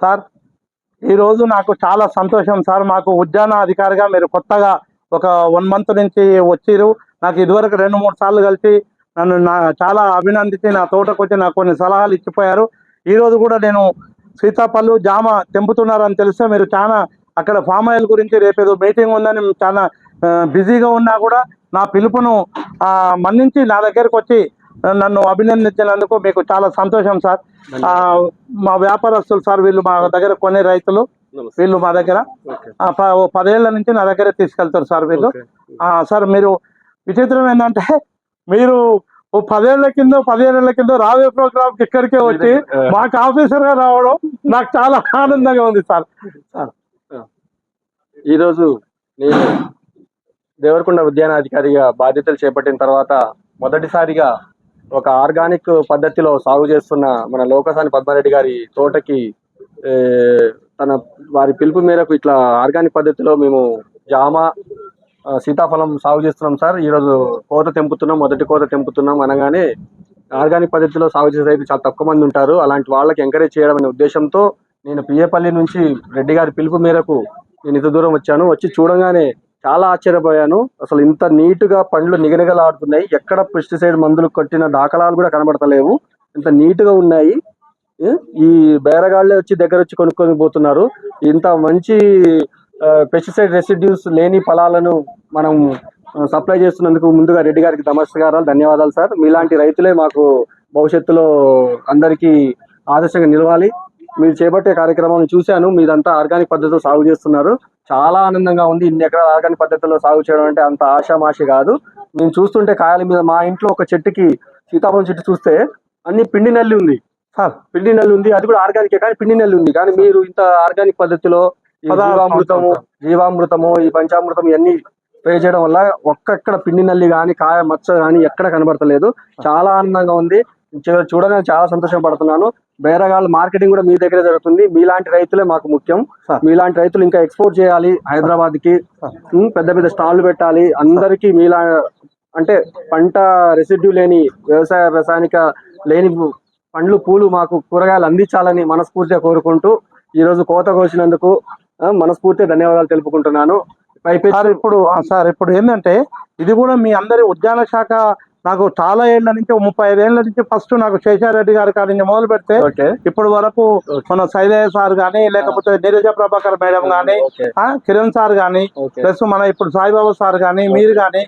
Sir ఈరోజు నాకు చాలా సంతోషం సార్. మాకు ఉద్యాన అధికారిగా మీరు కొత్తగా ఒక వన్ మంత్ నుంచి వచ్చిరు నాకు ఇదివరకు రెండు మూడు సార్లు కలిసి నన్ను నా చాలా అభినందించి నా తోటకు వచ్చి నాకు కొన్ని సలహాలు ఇచ్చిపోయారు. ఈరోజు కూడా నేను సీతాఫలం జామ తెంపుతున్నారని తెలిస్తే మీరు చాలా అక్కడ ఫామ్ ఆయిల్ గురించి రేపేదో మీటింగ్ ఉందని చాలా బిజీగా ఉన్నా కూడా నా పిలుపును మన్నించి నా దగ్గరకు వచ్చి నన్ను అభినందించినందుకు మీకు చాలా సంతోషం సార్. మా వ్యాపారస్తులు సార్ వీళ్ళు మా దగ్గర కొనే రైతులు వీళ్ళు మా దగ్గర. పదేళ్ళ నుంచి నా దగ్గర తీసుకెళ్తారు సార్ వీళ్ళు. సార్ మీరు విచిత్రం ఏంటంటే మీరు ఓ పదేళ్ళ కింద పదిహేనేళ్ళ కింద రావే ప్రోగ్రామ్ ఇక్కడికే వచ్చి మాకు ఆఫీసర్గా రావడం నాకు చాలా ఆనందంగా ఉంది సార్. ఈరోజు నేను దేవరకొండ ఉద్యానాధికారిగా బాధ్యతలు చేపట్టిన తర్వాత మొదటిసారిగా ఒక ఆర్గానిక్ పద్ధతిలో సాగు చేస్తున్న మన లోకసాని పద్మారెడ్డి గారి తోటకి తన వారి పిలుపు మేరకు ఇట్లా ఆర్గానిక్ పద్ధతిలో మేము జామ సీతాఫలం సాగు చేస్తున్నాం సార్. ఈరోజు కోత తెంపుతున్నాం మొదటి కోత తెంపుతున్నాం అనగానే ఆర్గానిక్ పద్ధతిలో సాగు చేసే రైతులు చాలా తక్కువ మంది ఉంటారు. అలాంటి వాళ్ళకి ఎంకరేజ్ చేయడం అనే ఉద్దేశంతో నేను పియ్యపల్లి నుంచి రెడ్డి గారి పిలుపు మేరకు నేను ఇంత దూరం వచ్చాను. వచ్చి చూడంగానే చాలా ఆశ్చర్యపోయాను. అసలు ఇంత నీట్గా పండ్లు నిగనిగలాడుతున్నాయి. ఎక్కడ పెస్టిసైడ్ మందులు కొట్టిన దాఖలాలు కూడా కనబడతలేవు. ఇంత నీట్గా ఉన్నాయి ఈ బేరగాళ్ళే వచ్చి దగ్గర వచ్చి కొనుక్కొని పోతున్నారు. ఇంత మంచి పెస్టిసైడ్ రెసిడ్యూస్ లేని ఫలాలను మనం సప్లై చేస్తున్నందుకు ముందుగా రెడ్డి గారికి నమస్కారాలు ధన్యవాదాలు సార్. మీలాంటి రైతులే మాకు భవిష్యత్తులో అందరికీ ఆదర్శంగా నిలవాలి. మీరు చేపట్టే కార్యక్రమాలను చూశాను. మీదంతా ఆర్గానిక్ పద్ధతిలో సాగు చేస్తున్నారు. చాలా ఆనందంగా ఉంది. ఇన్ని ఎకరాల ఆర్గానిక్ పద్ధతిలో సాగు చేయడం అంటే అంత ఆషామాషి కాదు. నేను చూస్తుంటే కాయల మీద మా ఇంట్లో ఒక చెట్టుకి సీతాఫలం చెట్టు చూస్తే అన్ని పిండి నల్లి ఉంది. పిండి నల్లి ఉంది. అది కూడా ఆర్గానిక్ కానీ పిండి నల్లి ఉంది. కానీ మీరు ఇంత ఆర్గానిక్ పద్ధతిలో జీవామృతము. జీవామృతము ఈ పంచామృతం ఇవన్నీ స్ప్రే చేయడం వల్ల ఒక్కక్కడ పిండి నల్లి కానీ కాయ మచ్చ కానీ ఎక్కడ కనబడతలేదు. చాలా ఆనందంగా ఉంది. చూడగానే చాలా సంతోషం పడుతున్నాను. బేరగాళ్ళ మార్కెటింగ్ కూడా మీ దగ్గరే జరుగుతుంది. మీలాంటి రైతులే మాకు ముఖ్యం. మీలాంటి రైతులు ఇంకా ఎక్స్పోర్ట్ చేయాలి హైదరాబాద్కి పెద్ద పెద్ద స్టాల్లు పెట్టాలి. అందరికీ మీలా అంటే పంట రెసిడ్యూ లేని వ్యవసాయ రసాయనిక లేని పండ్లు పూలు మాకు కూరగాయలు అందించాలని మనస్ఫూర్తిగా కోరుకుంటూ ఈ రోజు కోత కోసినందుకు మనస్ఫూర్తిగా ధన్యవాదాలు తెలుపుకుంటున్నాను. సార్ ఇప్పుడు సార్ ఇప్పుడు ఏంటంటే ఇది కూడా మీ అందరి ఉద్యాన శాఖ నాకు చాలా ఏళ్ళ నుంచి ముప్పై ఐదేళ్ళ నుంచి ఫస్ట్ నాకు శేషారెడ్డి గారి కాడి నుంచి మొదలు పెడితే ఓకే. ఇప్పటి వరకు మన శైలయ్య సార్ గానీ లేకపోతే నీరజ ప్రభాకర్ మేడం గానీ కిరణ్ సార్ గానీ ప్లస్ మన ఇప్పుడు సాయిబాబా సార్ గానీ మీరు గానీ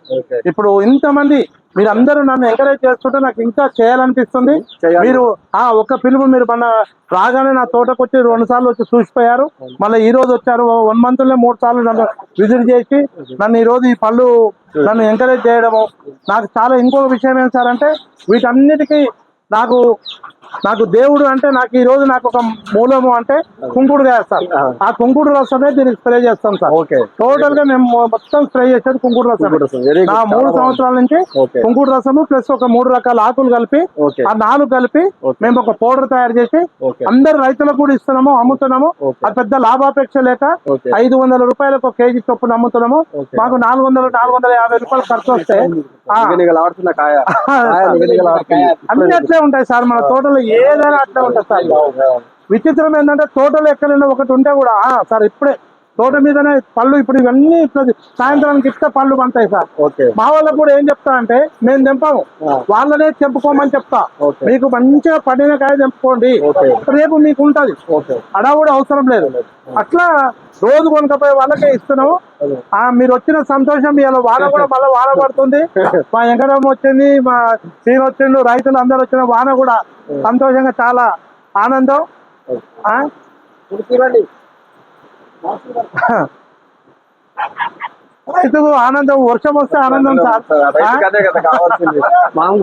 ఇప్పుడు ఇంతమంది మీరందరూ నన్ను ఎంకరేజ్ చేస్తుంటే నాకు ఇంకా చేయాలనిపిస్తుంది. చేయాలి. మీరు ఆ ఒక్క పిలుపు మీరు మన రాగానే నా తోటకు వచ్చి రెండు సార్లు వచ్చి చూసిపోయారు. మళ్ళీ ఈ రోజు వచ్చారు. వన్ మంత్లో మూడు సార్లు నన్ను విజిట్ చేసి నన్ను ఈ రోజు ఈ పళ్ళు నన్ను ఎంకరేజ్ చేయడము. నాకు చాలా ఇంకొక విషయం ఏం సార్ అంటే వీటన్నిటికీ నాకు నాకు దేవుడు అంటే నాకు ఈ రోజు నాకు ఒక మూలము అంటే కుంకుడు సార్ ఆ కుంకుడు రసమే దీనికి స్ప్రే చేస్తాం సార్. టోటల్గా మేము మొత్తం స్ప్రే చేసేది కుంకుడు రసం. నా మూడు సంవత్సరాల నుంచి కుంకుడు రసము ప్లస్ ఒక మూడు రకాల ఆకులు కలిపి ఆ నాలుగు కలిపి. మేము ఒక పౌడర్ తయారు చేసి అందరు రైతులకు కూడా ఇస్తున్నాము అమ్ముతున్నాము. అది పెద్ద లాభాపేక్ష లేక ఐదు వందల రూపాయలకు ఒక కేజీ చొప్పున అమ్ముతున్నాము. మాకు నాలుగు వందలు నాలుగు వందల యాభై రూపాయలు ఖర్చు వస్తే ఆ, నిగనిగలాడుతున్న కాయ. కాయ నిగనిగలాడుతుంది. అన్ని అట్లే ఉంటాయి సార్ మన తోటలో ఏదైనా అట్లే ఉంటుంది సార్. విచిత్రం ఏంటంటే తోటలో ఎక్కడైనా ఒకటి ఉంటే కూడా సార్ ఇప్పుడే తోట మీదనే పళ్ళు ఇప్పుడు ఇవన్నీ ఇట్లా సాయంత్రానికి ఇస్తే పళ్ళు పంటాయి సార్. మా వాళ్ళకు కూడా ఏం చెప్తా అంటే మేము తెంపాము. వాళ్ళనే తెంపుకోమని చెప్తా. మీకు మంచిగా పండిన కాయ తెంపుకోండి. రేపు మీకు ఉంటది. కూడా అవసరం లేదు. అట్లా రోజు కొనుకపోయే వాళ్ళకే ఇస్తున్నాము. ఆ మీరు వచ్చిన సంతోషం ఇలా వాన కూడా మళ్ళీ వాన పడుతుంది. మా వెంకటమ్మ వచ్చింది మా సీన్ వచ్చిండు రైతులు అందరు వచ్చిన వాన కూడా సంతోషంగా చాలా ఆనందం. ఆ? రైతుకు ఆనందం వర్షం వస్తే ఆనందం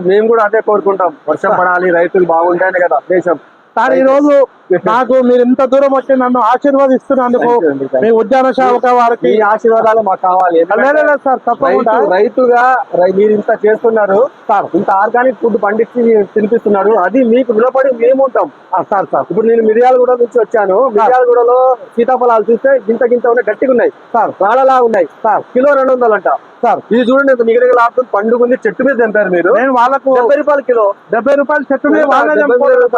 మేము కూడా అదే కోరుకుంటాం. వర్షం పడాలి రైతులు బాగుంటాయని కదా దేశం సార్ ఈ రోజు నాకు మీరు ఇంత దూరం వచ్చి నన్ను ఆశీర్వదిస్తున్నందుకు మీ ఉద్యాన శాఖ వారికి ఆశీర్వాదాలు మాకు కావాలి. సార్ తప్పకుండా. రైతు రైతుగా మీరు ఇంత చేస్తున్నారు. సార్. ఇంత ఆర్గానిక్ ఫుడ్ పండించి తినిపిస్తున్నారు. అది మీకు నిలబడి మేము ఉంటాం. ఆ, సార్ సార్. ఇప్పుడు నేను మిర్యాలగూడ నుంచి వచ్చాను. మిర్యాలగూడలో సీతాఫలాలు చూస్తే గింత గింత ఉన్నాయి గట్టిగా ఉన్నాయి. సార్. రాళ్ళలా ఉన్నాయి. సార్. కిలో రెండు వందలు అంట సార్. ఇది చూడండి ఇంత నిగడగలాడుతుంది పండుగ చెట్టు మీద తెంపారు మీరు. నేను వాళ్ళకు డెబ్బై రూపాయలు కిలో. డెబ్బై రూపాయలు చెట్టు మీద వాళ్ళే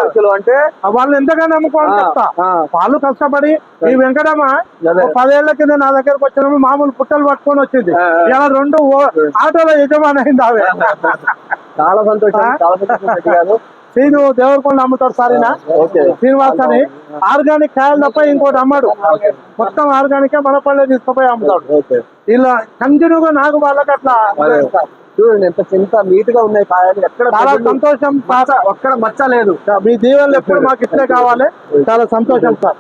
కిలో అంటే. వాళ్ళు ఎంతగానో ఆ, చెప్తా. వాళ్ళు కష్టపడి ఈ వెంకటమ్మ పదేళ్ళ కింద నా దగ్గరకు వచ్చినప్పుడు మామూలు పుట్టలు పట్టుకొని వచ్చింది. ఇలా రెండు ఆటోలో యజమాని అయింది ఆమె. చాలా సంతోషం. సీను దేవరకొండ అమ్ముతాడు సారీనా ఓకే. శ్రీనివాస్ అని. ఆర్గానిక్ కాయలు తప్ప ఇంకోటి అమ్మాడు. మొత్తం ఆర్గానిక్ మనపల్లె తీసుకుపోయి అమ్ముతాడు. ఇలా కంటిన్యూగా నాకు వాళ్ళకి అట్లా. చూడండి ఎంత చింత నీట్గా ఉన్నాయి కాయలు. ఎక్కడ చాలా సంతోషం ఒక్కడ మచ్చ లేదు. మీ దీవెనలు ఎప్పుడు మాకు ఇట్లే కావాలి. చాలా సంతోషం సార్.